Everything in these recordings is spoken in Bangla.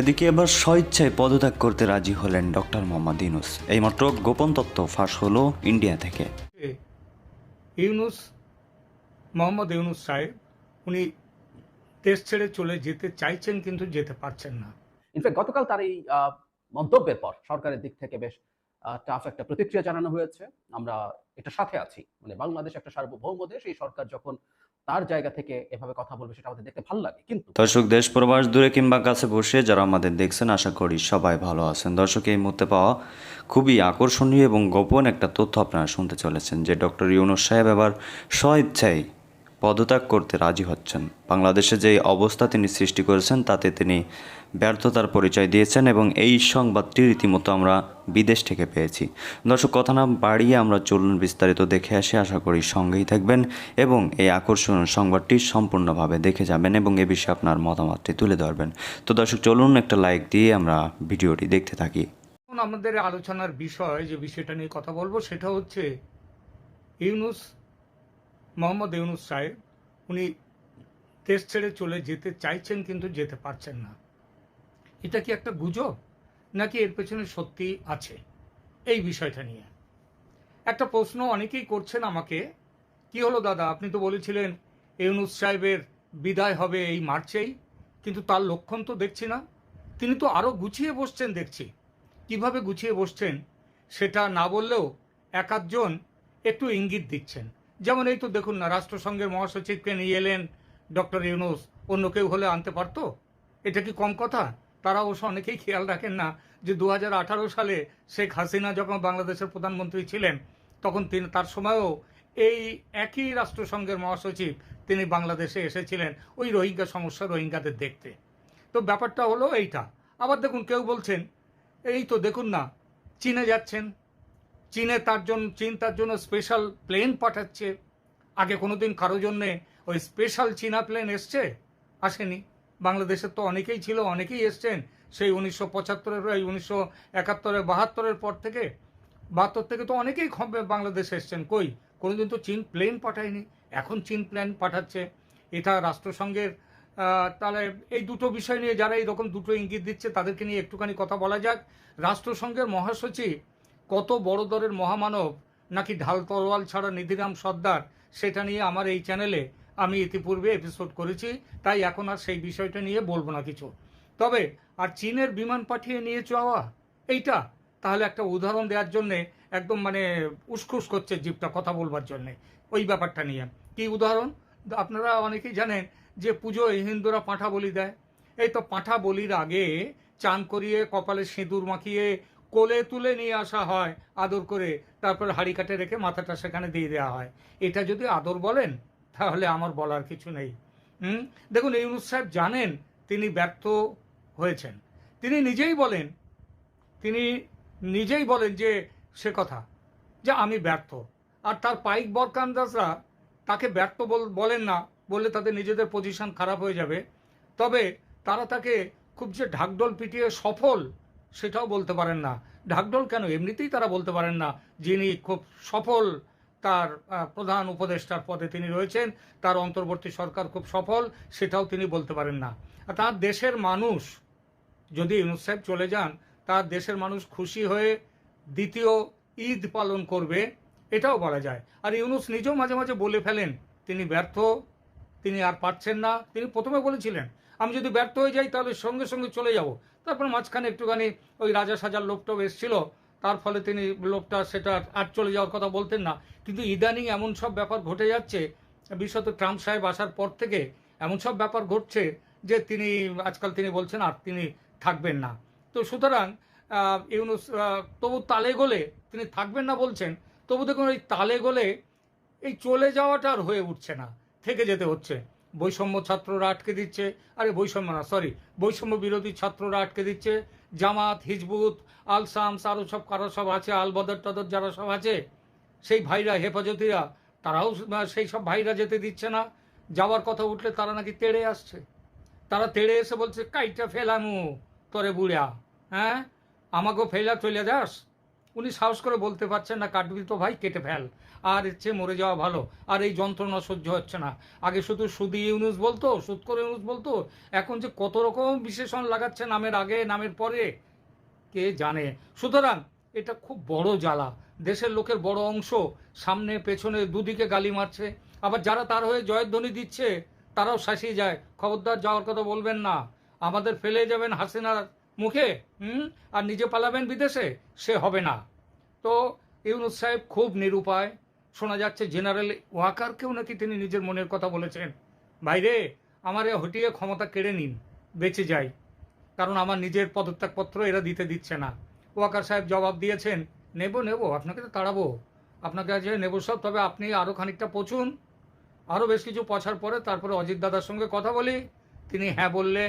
এদিকে এবার স্বইচ্ছায় পদত্যাগ করতে রাজি হলেন ডক্টর মোহাম্মদ ইউনুস। এইমাত্র গোপন তত্ত্ব ফাঁস হলো ইন্ডিয়া থেকে। ইউনুস মোহাম্মদ ইউনুস সাহেব উনি দেশ ছেড়ে চলে যেতে চাইছেন কিন্তু যেতে পারছেন না। ইনফ্যাক্ট গতকাল তার এই আহ, মন্তব্যের পর সরকারের দিক থেকে বেশ টাফ একটা প্রতিক্রিয়া জানানো হয়েছে। আমরা এটা সাথে আছি। মানে বাংলাদেশ একটা সার্বভৌম দেশ এই সরকার যখন তার জায়গা থেকে এভাবে কথা বলবে, সেটা আমাদের দেখতে ভালো লাগে, কিন্তু দর্শক, দেশ, প্রবাস দূরে কিংবা কাছে বসে যারা আমাদের দেখছেন, আশা করি সবাই ভালো আছেন। দর্শক, এই মুহূর্তে পাওয়া খুবই আকর্ষণীয় এবং গোপন একটা তথ্য আপনারা শুনতে চলেছেন, যে ডক্টর ইউনুস সাহেব এবার স্বইচ্ছায় পদত্যাগ করতে রাজি হচ্ছেন। বাংলাদেশে যে অবস্থা তিনি সৃষ্টি করেছেন, তাতে তিনি ব্যর্থতার পরিচয় দিয়েছেন এবং এই সংবাদটি রীতিমতো আমরা বিদেশ থেকে পেয়েছি। দর্শক, কথা না বাড়িয়ে আমরা চলুন বিস্তারিত দেখে আসি। আশা করি সঙ্গেই থাকবেন এবং এই আকর্ষণীয় সংবাদটি সম্পূর্ণভাবে দেখে যাবেন এবং এ বিষয়ে আপনার মতামতটি তুলে ধরবেন। তো দর্শক, চলুন একটা লাইক দিয়ে আমরা ভিডিওটি দেখতে থাকি। আমাদের আলোচনার বিষয়, যে বিষয়টা নিয়ে কথা বলব, সেটা হচ্ছে ইউনুস, মোহাম্মদ ইউনুস সাহেব উনি দেশ ছেড়ে চলে যেতে চাইছেন কিন্তু যেতে পারছেন না। এটা কি একটা গুজব? নাকি এর পেছনে সত্যি আছে? এই বিষয়টা নিয়ে। একটা প্রশ্ন অনেকেই করছেন আমাকে, কি হলো দাদা? আপনি তো বলেছিলেন ইউনুস সাহেবের বিদায় হবে এই মার্চেই, কিন্তু তার লক্ষণ তো দেখছি না। তিনি তো আরও গুছিয়ে বসছেন দেখছি। কীভাবে গুছিয়ে বসছেন সেটা না বললেও এক একটু ইঙ্গিত দিচ্ছেন। যেমন এই তো দেখুন না, রাষ্ট্রসংঘের মহাসচিবকে নিয়ে এলেন ডক্টর ইউনুস। অন্য কেউ হলে আনতে পারতো? এটা কি কম কথা? তারা অবশ্য অনেকেই খেয়াল রাখেন না যে দু হাজার আঠারো সালে শেখ হাসিনা যখন বাংলাদেশের প্রধানমন্ত্রী ছিলেন, তখন তিনি তার সময়ও এই একই রাষ্ট্রসংঘের মহাসচিব তিনি বাংলাদেশে এসেছিলেন, ওই রোহিঙ্গা সমস্যা রোহিঙ্গাদের দেখতে। তো ব্যাপারটা হলো এইটা। আবার দেখুন, কেউ বলছেন, এই তো দেখুন না, চীনে যাচ্ছেন। চীনে তার জন্য, চীন তার জন্য স্পেশাল প্লেন পাঠাচ্ছে। আগে কোনো দিন কারও জন্যে ওই স্পেশাল চীনা প্লেন এসছে? আসেনি। বাংলাদেশের তো অনেকেই ছিল, অনেকেই এসছেন। সেই উনিশশো পঁচাত্তরের, এই উনিশশো একাত্তরের, বাহাত্তরের পর থেকে, বাহাত্তর থেকে তো অনেকেই বাংলাদেশে এসছেন। কই? কোনোদিন তো চীন প্লেন পাঠায়নি। এখন চীন প্লেন পাঠাচ্ছে। এটা রাষ্ট্রসংঘের তাহলে এই দুটো বিষয় নিয়ে যারা এইরকম দুটো ইঙ্গিত দিচ্ছে, তাদেরকে নিয়ে একটুখানি কথা বলা যাক। রাষ্ট্রসংঘের মহাসচিব কত বড় দরের মহামানব নাকি ঢাল তরোয়াল ছাড়া নিধিরাম সর্দার, সেটা নিয়ে আমার এই চ্যানেলে আমি ইতিপূর্বে এপিসোড করেছি, তাই এখন আর সেই বিষয়টা নিয়ে বলব না কিছু। তবে, আর চীনের বিমান পাঠিয়ে নিয়ে যাওয়া, এইটা, তাহলে একটা উদাহরণ দেওয়ার জন্যে, একদম মানে উসখুস করছে জীবটা কথা বলবার জন্যে, ওই ব্যাপারটা নিয়ে। কি উদাহরণ? আপনারা অনেকেই জানেন যে পুজোয় হিন্দুরা পাঁঠা বলি দেয়। এই তো পাঁঠা বলির আগে চান করিয়ে কপালে সিঁদুর মাখিয়ে কোলে তুলে নিয়ে আসা হয় আদর করে, তারপর হাড়ি কাটে রেখে মাথাটা সেখানে দিয়ে দেওয়া হয়। এটা যদি আদর বলেন, তাহলে আমার বলার কিছু নেই। হুম? দেখুন, ইউনুস সাহেব জানেন তিনি ব্যর্থ হয়েছেন। তিনি নিজেই বলেন, তিনি নিজেই বলেন যে সে কথা, যে আমি ব্যর্থ। আর তার পাইক বরকান্দাজরা তাকে ব্যর্থ বল- বলেন না, বললে তাদের নিজেদের পজিশন খারাপ হয়ে যাবে। তবে তারা তাকে খুব যে ঢাকঢোল পিটিয়ে সফল সেটাও বলতে পারেন না। ঢাকঢোল কেন? এমনিতেই তারা বলতে পারেন না যিনি খুব সফল, তার প্রধান উপদেষ্টার পদে তিনি রয়েছেন, তার অন্তর্বর্তী সরকার খুব সফল, সেটাও তিনি বলতে পারেন না। তার দেশের মানুষ যদি ইউনুস সাহেব চলে যান, তার দেশের মানুষ খুশি হয়ে দ্বিতীয় ঈদ পালন করবে, এটাও বলা যায়। আর ইউনুস নিজেও মাঝে মাঝে বলে ফেলেন, তিনি ব্যর্থ, তিনি আর পারছেন না। তিনি প্রথমে বলেছিলেন, আমি যদি ব্যর্থ হয়ে যাই, তাহলে সঙ্গে সঙ্গে চলে যাব। তারপর মাঝখানে একটুখানি ওই রাজা সাজার লোকটাও এসেছিল। তার ফলে তিনি লোকটা সেটা আর চলে যাওয়ার কথা বলতেন না। কিন্তু ইদানিং এমন সব ব্যাপার ঘটে যাচ্ছে, বিশেষত ট্রাম্প সাহেব আসার পর থেকে এমন সব ব্যাপার ঘটছে যে তিনি, আজকাল তিনি বলছেন আর তিনি থাকবেন না। তো সুতরাং ইউনুস তবু তালে গোলে তিনি থাকবেন না বলছেন, তবু দেখুন ওই তালে গোলে এই চলে যাওয়াটা আর হয়ে উঠছে না, থেকে যেতে হচ্ছে। বৈষম্য ছাত্ররা আটকে দিচ্ছে। আরে বৈষম্য না সরি বৈষম্য বিরোধী ছাত্ররা আটকে দিচ্ছে। জামাত, হিজবুত, আল শামস আরও সব, কারও সব আছে, আল বদর টদর যারা সব আছে, সেই ভাইরা, হেফাজতিরা, তারাও সেই সব ভাইরা যেতে দিচ্ছে না। যাওয়ার কথা উঠলে তারা নাকি তেড়ে আসছে। তারা তেড়ে এসে বলছে, কাইটা ফেলামু তরে বুড়া হ্যাঁ? আমাকেও ফেলা চলে যাস? উনি সাহস করে বলতে পারছেন না কাটবি তো ভাই, কেটে ফেল। আর এর চেয়ে মরে যাওয়া ভালো। আর এই যন্ত্রণা সহ্য হচ্ছে না। আগে শুধু সুদি ইউনুস বলতো সুদ করে ইউনুস বলতো, এখন যে কত রকম বিশেষণ লাগাচ্ছে নামের আগে, নামের পরে, কে জানে। সুতরাং এটা খুব বড় জ্বালা। দেশের লোকের বড় অংশ সামনে, পেছনে দুদিকে গালি মারছে। আবার যারা তার হয়ে জয়ধ্বনি দিচ্ছে, তারাও শাসিয়ে যায়। খবরদার যাওয়ার কথা বলবেন না। আমাদের ফেলে যাবেন হাসিনার মুখে, হুম? আর নিজে পালাবেন বিদেশে, সে হবে না। তো ইউনুস সাহেব খুব নিরুপায়। শোনা যাচ্ছে, জেনারেল ওয়াকারকেও নাকি তিনি নিজের মনের কথা বলেছেন। বাইরে আমার এ হটিয়ে ক্ষমতা কেড়ে নিন, বেঁচে যাই। কারণ আমার নিজের পদত্যাগপত্র এরা দিতে দিচ্ছে না। ওয়াকার সাহেব জবাব দিয়েছেন, নেব নেব, আপনাকে তো তাড়াবো। আপনাকে আজ নেব সব, তবে আপনি আরও খানিকটা পচুন। আরও বেশ কিছু পছার পরে তারপরে অজিত দাদার সঙ্গে কথা বলি। তিনি হ্যাঁ বললে,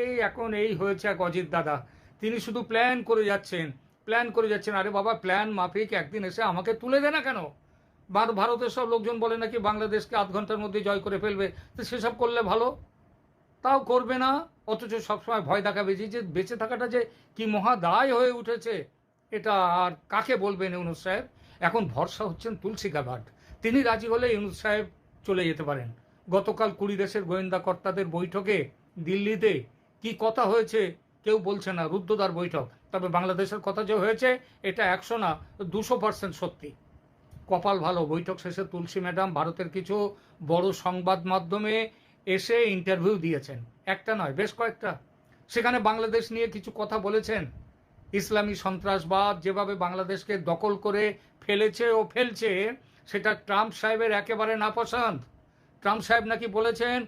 এই এখন এই হয়েছে এক অজিত দাদা। তিনি শুধু প্ল্যান করে যাচ্ছেন প্ল্যান করে যাচ্ছেন। আরে বাবা প্ল্যান মাফিক, একদিন এসে আমাকে তুলে দে না কেন? ভারতের সব লোকজন বলে নাকি বাংলাদেশকে আধ ঘণ্টার মধ্যে জয় করে ফেলবে। তো সেসব করলে ভালো। তাও করবে না, অথচ সবসময় ভয় দেখাবে যে যে বেঁচে থাকাটা যে কি মহাদায় হয়ে উঠেছে, এটা আর কাকে বলবেন ইউনুস সাহেব? এখন ভরসা হচ্ছেন তুলসী গাভাট। তিনি রাজি হলে ইউনুস সাহেব চলে যেতে পারেন। গতকাল কুড়ি দেশের গোয়েন্দা কর্তাদের বৈঠকে দিল্লিতে কি কথা হয়েছে কেউ বলছে না, রুদ্ধদ্বার বৈঠক। তবে বাংলাদেশের কথা যে হয়েছে, এটা একশো না, দুশো পার্সেন্ট সত্যি। কপাল ভালো, বৈঠক শেষে তুলসী ম্যাডাম ভারতের কিছু বড় সংবাদ মাধ্যমে এসে ইন্টারভিউ দিয়েছেন। একটা নয়, বেশ কয়েকটা। সেখানে বাংলাদেশ নিয়ে কিছু কথা বলেছেন। ইসলামী সন্ত্রাসবাদ যেভাবে বাংলাদেশকে দখল করে ফেলেছে ও ফেলছে, সেটা ট্রাম্প সাহেবের একেবারে নাপসন্দ ট্রাম্প সাহেব নাকি বলেছেন,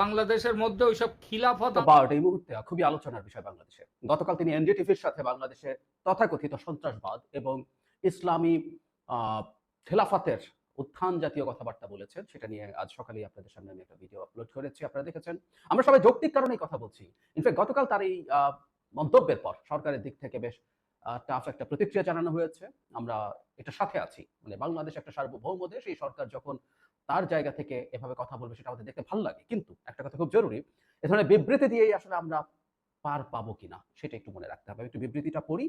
বাংলাদেশের মধ্যে ওইসব খিলাফত এই মুহূর্তে খুবই আলোচনার বিষয় বাংলাদেশে। গতকাল তিনি এনডিটিভির সাথে বাংলাদেশে তথাকথিত সন্ত্রাসবাদ এবং ইসলামী খেলাফতের উত্থান জাতীয় কথাবার্তা বলেছেন। সেটা নিয়ে আজ সকালেই আপনাদের সামনে আমি একটা ভিডিও আপলোড করেছি, আপনারা দেখেছেন। আমরা সবাই যৌক্তিক কারণেই কথা বলছি। ইনফ্যাক্ট গতকাল তার এই মন্তব্যের পর সরকারের দিক থেকে বেশ টাফ একটা প্রতিক্রিয়া জানানো হয়েছে। আমরা এটা সাথে আছি। মানে বাংলাদেশ একটা সার্বভৌম দেশ। এই সরকার যখন তার জায়গা থেকে এভাবে কথা বলবে, সেটা আমাদের দেখতে ভালো লাগে। কিন্তু একটা কথা খুব জরুরি, এ ধরনের বিবৃতি দিয়েই আসলে আমরা পার পাবো কিনা, সেটা একটু মনে রাখতে হবে। একটু বিবৃতিটা পড়ি।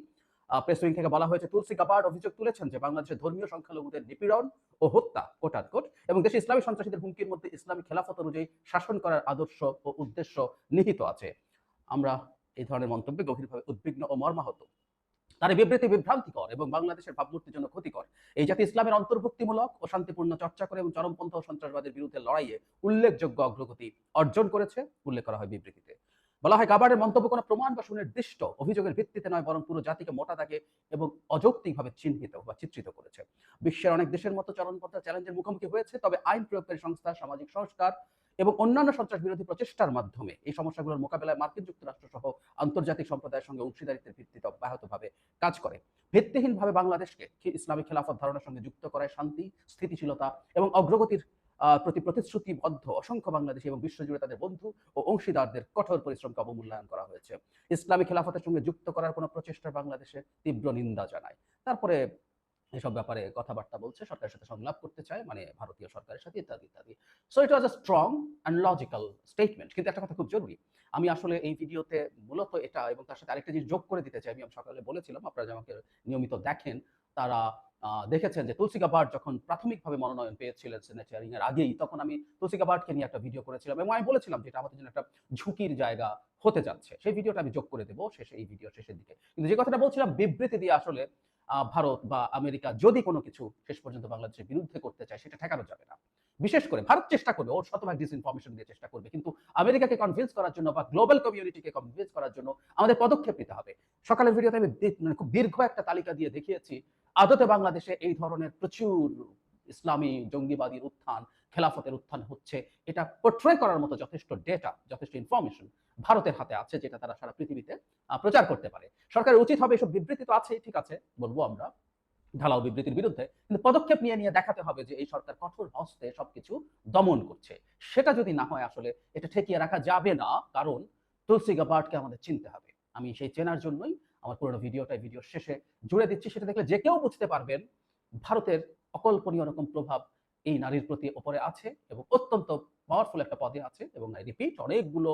প্রেস উইং থেকে বলা হয়েছে, তুলসী গাবার্ড অভিযোগ তুলেছেন যে বাংলাদেশের ধর্মীয় সংখ্যালঘুদের নিপীড়ন ও হত্যা কোটাকোট এবং দেশে ইসলামী সন্ত্রাসীদের হুমকির মধ্যে ইসলামী খেলাফত অনুযায়ী শাসন করার আদর্শ ও উদ্দেশ্য নিহিত আছে। আমরা এই ধরনের মন্তব্যে গভীরভাবে উদ্বিগ্ন ও মর্মাহত। তার বিবৃতি বিভ্রান্তিকর এবং বাংলাদেশের ভাবমূর্তির জন্য ক্ষতিকর। এই জাতি ইসলামের অন্তর্ভুক্তিমূলক ও শান্তিপূর্ণ চর্চা করে এবং চরমপন্থ ও সন্ত্রাসবাদের বিরুদ্ধে লড়াইয়ে উল্লেখযোগ্য অগ্রগতি অর্জন করেছে, উল্লেখ করা হয় বিবৃতিতে। বলা হয় গাবার্ডের মন্তব্য কোনো প্রমাণ বা সুনির্দিষ্ট অভিযোগের ভিত্তিতে নয়, বরং পুরো জাতিকে মোটা দাগে এবং অযৌক্তিকভাবে চিহ্নিত বা চিত্রিত করেছে। বিশ্বের অনেক দেশের মতো চরমপন্থ চ্যালেঞ্জের মুখোমুখি হয়েছে, তবে আইন প্রয়োগকারী সংস্থা, সামাজিক সংস্কার এবং অন্যান্য সন্ত্রাস বিরোধী প্রচেষ্টার মাধ্যমে এই সমস্যাগুলোর মোকাবেলায় মার্কিন যুক্তরাষ্ট্র সহ আন্তর্জাতিক সম্প্রদায়ের সঙ্গে অংশীদারিত্বের ভিত্তিতে অব্যাহতভাবে কাজ করে। ভিত্তিহীনভাবে বাংলাদেশকে খি- ইসলামী খেলাফত ধারণার সঙ্গে যুক্ত করায় শান্তি, স্থিতিশীলতা এবং অগ্রগতির প্রতি প্রতিশ্রুতিবদ্ধ অসংখ্য বাংলাদেশি এবং বিশ্বজুড়ে তাদের বন্ধু ও অংশীদারদের কঠোর পরিশ্রমকে অবমূল্যায়ন করা হয়েছে। ইসলামী খেলাফতের সঙ্গে যুক্ত করার কোনো প্রচেষ্টা বাংলাদেশে তীব্র নিন্দা জানায়। তারপরে এসব ব্যাপারে কথাবার্তা বলছে, সরকারের সাথে সংলাপ করতে চায় মানে ভারতীয় সরকারের সাথে, ইত্যাদি ইত্যাদি। So it was a strong and logical statement কিন্তু একটা কথা খুব জরুরি। আমি আসলে এই ভিডিওতে মূলত এটা এবং তার সাথে আরেকটা জিনিস যোগ করে দিতে চাই। আমি সকালে বলেছিলাম, আপনারা যে আমাকে নিয়মিত দেখেন, তারা দেখেছেন যে তুলসী গাবার্ড যখন প্রাথমিকভাবে মনোনয়ন পেয়েছিলেন সেনেটারিং এর আগেই, তখন আমি তুলসী গাবার্ডকে নিয়ে একটা ভিডিও করেছিলাম এবং আমি বলেছিলাম যে এটা আমাদের জন্য একটা ঝুঁকির জায়গা হতে যাচ্ছে। সেই ভিডিওটা আমি যোগ করে দেবো শেষে এই ভিডিও শেষের দিকে। কিন্তু যে কথাটা বলছিলাম, বিবৃতি দিয়ে আসলে ভারত বা আমেরিকা যদি কোনো কিছু শেষ পর্যন্ত বাংলাদেশের বিরুদ্ধে করতে চায়, সেটা ঠেকানো যাবে না। বিশেষ করে ভারত চেষ্টা করবে ওর শতভাগ ডিসইনফরমেশন দিয়ে চেষ্টা করবে। কিন্তু আমেরিকাকে কনভিন্স করার জন্য বা গ্লোবাল কমিউনিটিকে কনভিন্স করার জন্য আমাদের পদক্ষেপ নিতে হবে। সকালের ভিডিওতে আমি মানে খুব দীর্ঘ একটা তালিকা দিয়ে দেখিয়েছি। আদতে বাংলাদেশে এই ধরনের প্রচুর ইসলামী জঙ্গিবাদীর উত্থান, খেলাফতের উত্থান হচ্ছে। এটা পোট্রে করার মতো যথেষ্ট ডেটা যথেষ্ট ইনফরমেশন ভারতের হাতে আছে, যেটা তারা সারা পৃথিবীতে প্রচার করতে পারে। সরকারের উচিত হবে এসব বিবৃতি তো আছে ঠিক আছে, বলব আমরা। ঢালাও বিবৃতির বিরুদ্ধে। কিন্তু পদক্ষেপ নিয়ে নিয়ে দেখাতে হবে যে এই সরকার কঠোর হস্তে সবকিছু দমন করছে। সেটা যদি না হয় আসলে এটা ঠেকিয়ে রাখা যাবে না, কারণ তুলসী গাবার্ডকে আমাদের চিনতে হবে। আমি সেই চেনার জন্যই আমার পুরোনো ভিডিওটা ভিডিও শেষে জুড়ে দিচ্ছি। সেটা দেখলে যে কেউ বুঝতে পারবেন, ভারতের অকল্পনীয় রকম প্রভাব এই নারীর প্রতি ওপরে আছে এবং অত্যন্ত পাওয়ারফুল একটা পদে আছে এবং রিপিট অনেকগুলো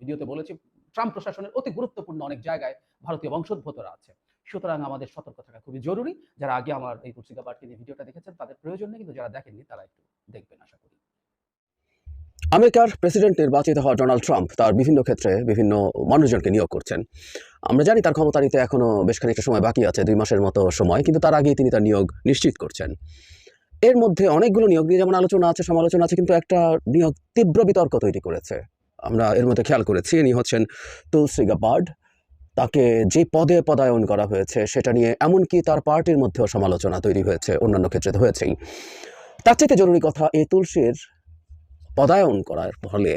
ভিডিওতে বলেছি, ট্রাম্প প্রশাসনের অতি গুরুত্বপূর্ণ অনেক জায়গায় ভারতীয় বংশোদ্ভূতরা আছে। সুতরাং আমাদের সতর্ক থাকা খুবই জরুরি। যারা আগে আমার এই গাবারকে নিয়ে ভিডিওটা দেখেছেন, তাদের প্রয়োজন নেই, কিন্তু যারা দেখেননি, তারা একটু দেখবেন, আশা করি। আমেরিকার প্রেসিডেন্ট নির্বাচিত হওয়া ডোনাল্ড ট্রাম্প তার বিভিন্ন ক্ষেত্রে বিভিন্ন মানুষজনকে নিয়োগ করছেন। আমরা জানি তার ক্ষমতা নিতে এখনও বেশ খানিকটা সময় বাকি আছে, দুই মাসের মতো সময়, কিন্তু তার আগেই তিনি তার নিয়োগ নিশ্চিত করছেন। এর মধ্যে অনেকগুলো নিয়োগ নিয়ে যেমন আলোচনা আছে, সমালোচনা আছে, কিন্তু একটা নিয়োগ তীব্র বিতর্ক তৈরি করেছে। আমরা এর মধ্যে খেয়াল করেছি, ইনি হচ্ছেন তুলসী গাবার্ড। তাকে যে পদে পদায়ন করা হয়েছে, সেটা নিয়ে এমনকি তার পার্টির মধ্যেও সমালোচনা তৈরি হয়েছে, অন্যান্য ক্ষেত্রে তো হয়েছেই। তার চাইতে জরুরি কথা, এই তুলসীর পদায়ন করার ফলে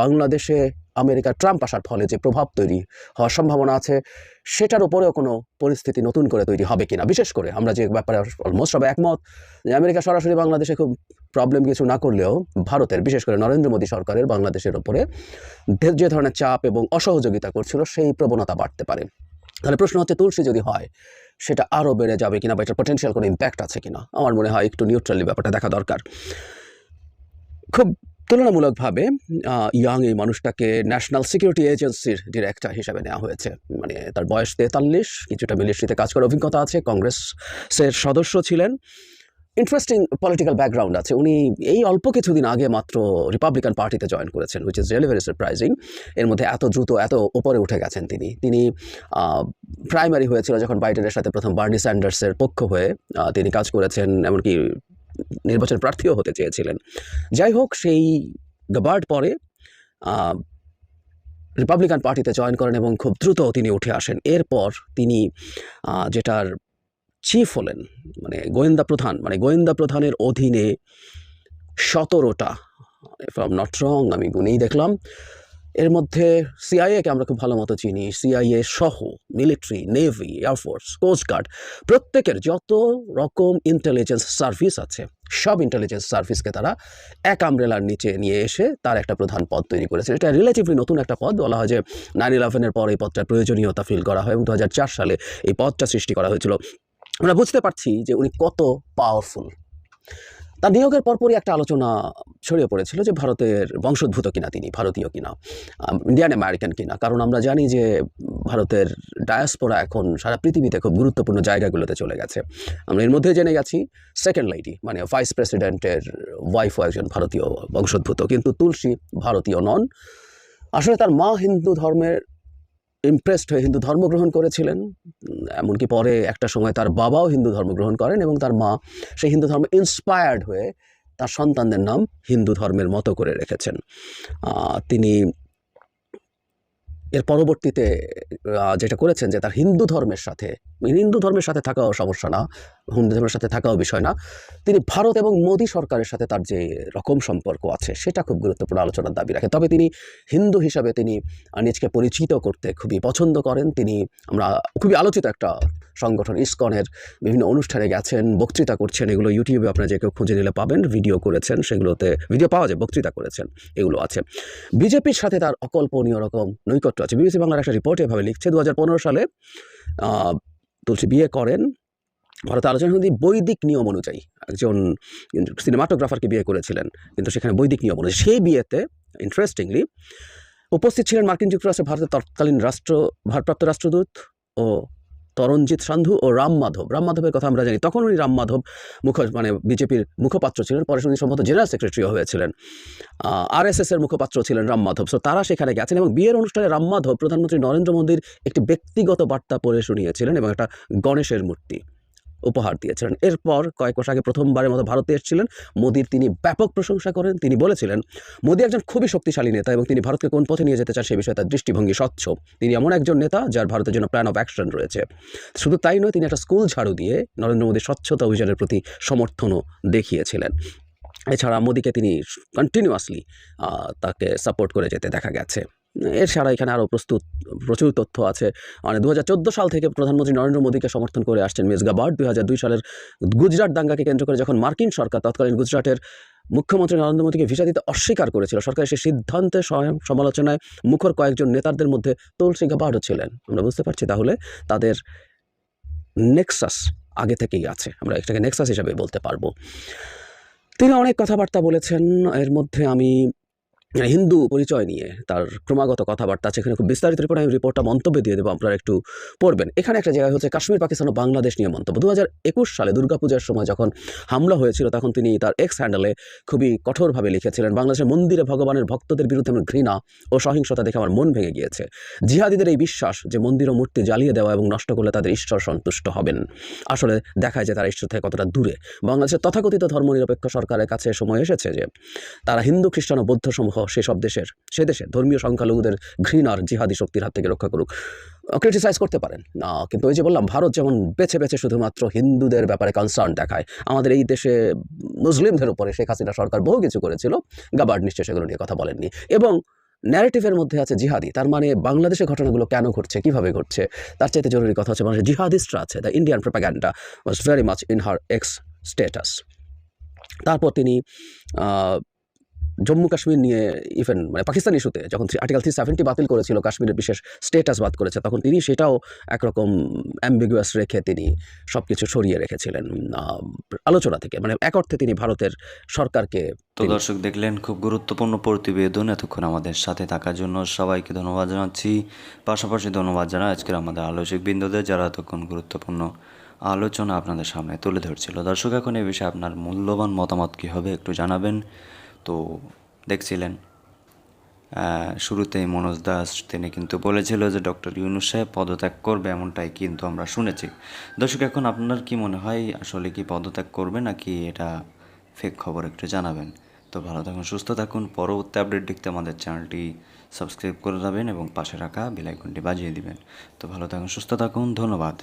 বাংলাদেশে আমেরিকা ট্রাম্প আসার ফলে যে প্রভাব তৈরি হওয়ার সম্ভাবনা আছে, সেটার উপরেও কোনো পরিস্থিতি নতুন করে তৈরি হবে কিনা? বিশেষ করে আমরা যে ব্যাপারে অলমোস্ট সবাই একমত যে আমেরিকা সরাসরি বাংলাদেশে খুব প্রবলেম কিছু না করলেও ভারতের, বিশেষ করে নরেন্দ্র মোদী সরকারের বাংলাদেশের ওপরে যে- ধরনের চাপ এবং অসহযোগিতা করছিল, সেই প্রবণতা বাড়তে পারে। তাহলে প্রশ্ন হচ্ছে, তুলসী যদি হয়, সেটা আরও বেড়ে যাবে কিনা বা এটার পটেনশিয়াল কোনো ইম্প্যাক্ট আছে কিনা? আমার মনে হয় একটু নিউট্রালি ব্যাপারটা দেখা দরকার। খুব তুলনামূলকভাবে ইয়াং এই মানুষটাকে ন্যাশনাল সিকিউরিটি এজেন্সির ডিরেক্টর হিসাবে নেওয়া হয়েছে। মানে তার বয়স তেতাল্লিশ, কিছুটা মিলিটারিতে কাজ করার অভিজ্ঞতা আছে, কংগ্রেসের সদস্য ছিলেন। ইন্টারেস্টিং পলিটিক্যাল ব্যাকগ্রাউন্ড আছে। উনি এই অল্প কিছুদিন আগে মাত্র রিপাবলিকান পার্টিতে জয়েন করেছেন which is really very surprising এর মধ্যে এত দ্রুত, এত ওপরে উঠে গেছেন তিনি। তিনি প্রাইমারি হয়েছিল যখন বাইডেনের সাথে প্রথম বার্নি স্যান্ডার্সের পক্ষ হয়ে তিনি কাজ করেছেন, এমনকি নির্বাচন প্রার্থীও হতে চেয়েছিলেন। যাই হোক, সেই গাবার্ড পরে রিপাবলিকান পার্টিতে জয়েন করেন এবং খুব দ্রুত তিনি উঠে আসেন। এরপর তিনি যেটার চিফ হলেন মানে গোয়েন্দা প্রধান মানে গোয়েন্দা প্রধানের অধীনে সতেরোটা ইফ আম নট রং আমি গুনেই দেখলাম এর মধ্যে সিআইএকে আমরা খুব ভালো মতো চিনি। সিআইএ সহ মিলিটারি নেভি এয়ারফোর্স কোস্টগার্ড প্রত্যেকের যত রকম ইন্টেলিজেন্স সার্ভিস আছে, সব ইন্টেলিজেন্স সার্ভিসকে তারা এক আমব্রেলার নিচে নিয়ে এসে তার একটা প্রধান পদ তৈরি করেছে। এটা রিলেটিভলি নতুন একটা পদ। বলা হয় যে নাইন ইলেভেনের পর এই পদটার প্রয়োজনীয়তা ফিল করা হয় এবং দু হাজার চার সালে এই পদটা সৃষ্টি করা হয়েছিল। আমরা বুঝতে পারছি যে উনি কত পাওয়ারফুল তার নিয়োগের পরপরই একটা আলোচনা ছড়িয়ে পড়েছিল যে ভারতের বংশোদ্ভূত কিনা তিনি, ভারতীয় কিনা ইন্ডিয়ান আমেরিকান কিনা। কারণ আমরা জানি যে ভারতের ডায়াসপোরা এখন সারা পৃথিবীতে খুব গুরুত্বপূর্ণ জায়গাগুলোতে চলে গেছে। আমরা এর মধ্যে জেনে গেছি সেকেন্ড লেডি মানে ভাইস প্রেসিডেন্টের ওয়াইফও একজন ভারতীয় বংশোদ্ভূত। কিন্তু তুলসী ভারতীয় নন। আসলে তার মা হিন্দু ধর্মের ইমপ্রেসড হয়ে হিন্দু ধর্ম গ্রহণ করেছিলেন। এমনকি পরে একটা সময় তার বাবাও হিন্দু ধর্ম গ্রহণ করেন এবং তার মা সেই হিন্দু ধর্ম ইন্সপায়ার্ড হয়ে তার সন্তানদের নাম হিন্দু ধর্মের মতো করে রেখেছেন। তিনি এর পরবর্তীতে যেটা করেছেন যে তার হিন্দু ধর্মের সাথে, হিন্দু ধর্মের সাথে থাকাও সমস্যা না, হিন্দু ধর্মের সাথে থাকাও বিষয় না। তিনি ভারত এবং মোদী সরকারের সাথে তার যে রকম সম্পর্ক আছে, সেটা খুব গুরুত্বপূর্ণ আলোচনার দাবি রাখে। তবে তিনি হিন্দু হিসাবে তিনি নিজকে পরিচিত করতে খুবই পছন্দ করেন। তিনি, আমরা খুবই আলোচিত একটা সংগঠন ইসকনের বিভিন্ন অনুষ্ঠানে গেছেন, বক্তৃতা করছেন, এগুলো ইউটিউবে আপনারা যে কেউ খুঁজে নিলে পাবেন, ভিডিও করেছেন, সেগুলোতে ভিডিও পাওয়া যায়, বক্তৃতা করেছেন, এগুলো আছে। বিজেপির সাথে তার অকল্পনীয় রকম নৈকট্য আছে। বিবিসি বাংলার একটা রিপোর্ট এভাবে লিখছে দু হাজার পনেরো সালে তুলসী বিয়ে করেন। ভারতে আলোচনা হিন্দি বৈদিক নিয়ম অনুযায়ী একজন সিনেমাটোগ্রাফারকে বিয়ে করেছিলেন, কিন্তু সেখানে বৈদিক নিয়ম অনুযায়ী সেই বিয়েতে ইন্টারেস্টিংলি উপস্থিত ছিলেন মার্কিন যুক্তরাষ্ট্রে ভারতের তৎকালীন রাষ্ট্র, ভারপ্রাপ্ত রাষ্ট্রদূত ও তরণজিৎ সান্ধু ও রাম মাধব। রাম মাধবের কথা আমরা জানি। তখন উনি রাম মাধব মুখ মানে বিজেপির মুখপাত্র ছিলেন। পরে উনি সম্ভবত জেনারেল সেক্রেটারিও হয়েছিলেন। আর এস এর মুখপাত্র ছিলেন রাম মাধব। সো তারা সেখানে গেছেন এবং বিয়ের অনুষ্ঠানে রাম মাধব প্রধানমন্ত্রী নরেন্দ্র মোদীর একটি ব্যক্তিগত বার্তা পড়ে শুনিয়েছিলেন এবং একটা গণেশের মূর্তি। উপহার দিয়েছিলেন। এরপর কয়েক মাস আগে প্রথমবারের মতো ভারতে এসেছিলেন। মোদীর তিনি ব্যাপক প্রশংসা করেন, তিনি বলেছিলেন, মোদী একজন খুবই শক্তিশালী নেতা এবং তিনি ভারতকে কোন পথে নিয়ে যেতে চান সে বিষয়ে তার দৃষ্টিভঙ্গি স্বচ্ছ। তিনি এমন একজন নেতা যার ভারতের জন্য প্ল্যান অফ অ্যাকশন রয়েছে। শুধু তাই নয়, তিনি একটা স্কুল ঝাড়ু দিয়ে নরেন্দ্র মোদীর স্বচ্ছতা অভিযানের প্রতি সমর্থনও দেখিয়েছিলেন। এছাড়া মোদীকে তিনি কন্টিনিউয়াসলি তাকে সাপোর্ট করে যেতে দেখা গেছে। এছাড়া এখানে আরও প্রস্তুত, প্রচুর তথ্য আছে। মানে দু হাজার চোদ্দ সাল থেকে প্রধানমন্ত্রী নরেন্দ্র মোদীকে সমর্থন করে আসছেন মিস গাবার্ড দুই সালের গুজরাট দাঙ্গাকে কেন্দ্র করে যখন মার্কিন সরকার তৎকালীন গুজরাটের মুখ্যমন্ত্রী নরেন্দ্র মোদীকে ভিসা দিতে অস্বীকার করেছিল, সরকারের সেই সিদ্ধান্তে স্বয়ং সমালোচনায় মুখর কয়েকজন নেতাদের মধ্যে তুলসী গাবার্ডও ছিলেন। আমরা বুঝতে পারছি তাহলে তাদের নেক্সাস আগে থেকেই আছে। আমরা এটাকে নেক্সাস হিসাবে বলতে পারব। তিনি অনেক কথাবার্তা বলেছেন। এর মধ্যে আমি হিন্দু পরিচয় নিয়ে তার ক্রমাগত কথাবার্তা আছে। এখানে খুব বিস্তারিত রিপোর্ট আমি রিপোর্টটা মন্তব্যে দিয়ে দেবো, আপনারা একটু পড়বেন। এখানে একটা জায়গায় হচ্ছে কাশ্মীর, পাকিস্তান ও বাংলাদেশ নিয়ে মন্তব্য। দু হাজার একুশ সালে দুর্গাপূজার সময় যখন হামলা হয়েছিল, তখন তিনি তার এক্স হ্যান্ডেলে খুবই কঠোরভাবে লিখেছিলেন, বাংলাদেশের মন্দিরে ভগবানের ভক্তদের বিরুদ্ধে আমার ঘৃণা ও সহিংসতা দেখে আমার মন ভেঙে গিয়েছে। জিহাদিদের এই বিশ্বাস যে মন্দির ও মূর্তি জ্বালিয়ে দেওয়া এবং নষ্ট করলে তাদের ঈশ্বর সন্তুষ্ট হবেন। আসলে দেখায় যে তারা ঈশ্বর থেকে কতটা দূরে। বাংলাদেশের তথাকথিত ধর্মনিরপেক্ষ সরকারের কাছে সময় এসেছে যে তারা হিন্দু, খ্রিস্টান ও বৌদ্ধ সমূহ সেসব দেশের, সে দেশে ধর্মীয় সংখ্যালঘুদের ঘৃণার জিহাদি শক্তির হাত থেকে রক্ষা করুক। ক্রিটিসাইজ করতে পারেন। না, কিন্তু ওই যে বললাম, ভারত যেমন বেছে বেছে শুধুমাত্র হিন্দুদের ব্যাপারে কনসার্ন দেখায়, আমাদের এই দেশে মুসলিমদের উপরে শেখ হাসিনা সরকার বহু কিছু করেছিল গাবার্ড নিশ্চয় সেগুলো নিয়ে কথা বলেননি। এবং ন্যারেটিভের মধ্যে আছে জিহাদি, তার মানে বাংলাদেশের ঘটনাগুলো কেন ঘটছে, কীভাবে ঘটছে, তার চাইতে জরুরি কথা হচ্ছে বাংলাদেশের জিহাদিস্টরা আছে the Indian propaganda was very much in her X status তারপর তিনি জম্মু কাশ্মীর নিয়ে ইভেন মানে পাকিস্তান ইস্যুতে যখন আর্টিকেল থ্রি সেভেন্টি বাতিল করেছিল কাশ্মীরের বিশেষ স্টেটাস বাদ করেছে তখন তিনি সেটাও একরকম অ্যাম্বিগুয়াস রেখে তিনি সব কিছু সরিয়ে রেখেছিলেন আলোচনা থেকে। মানে এক অর্থে তিনি ভারতের সরকারকে তো দর্শক দেখলেন খুব গুরুত্বপূর্ণ প্রতিবেদন এতক্ষণ আমাদের সাথে থাকার জন্য সবাইকে ধন্যবাদ জানাচ্ছি। পাশাপাশি ধন্যবাদ জানাই আজকের আমাদের আলোচক বিন্দুদের যারা এতক্ষণ গুরুত্বপূর্ণ আলোচনা আপনাদের সামনে তুলে ধরছিল। দর্শক এখন এই বিষয়ে আপনার মূল্যবান মতামত কী হবে একটু জানাবেন। তো দেখছিলেন। শুরুতেই মনোজ দাস তিনি কিন্তু বলেছিল যে ডক্টর ইউনুস সাহেব পদত্যাগ করবে এমনটাই কিন্তু আমরা শুনেছি। দর্শক, এখন আপনার কি মনে হয় আসলে কি পদত্যাগ করবে নাকি এটা ফেক খবর একটু জানাবেন? তো ভালো থাকুন, সুস্থ থাকুন। পরবর্তী আপডেট দেখতে আমাদের চ্যানেলটি সাবস্ক্রাইব করে যাবেন এবং পাশে রাখা বেলাইকনটি বাজিয়ে দিবেন। তো ভালো থাকুন, সুস্থ থাকুন, ধন্যবাদ।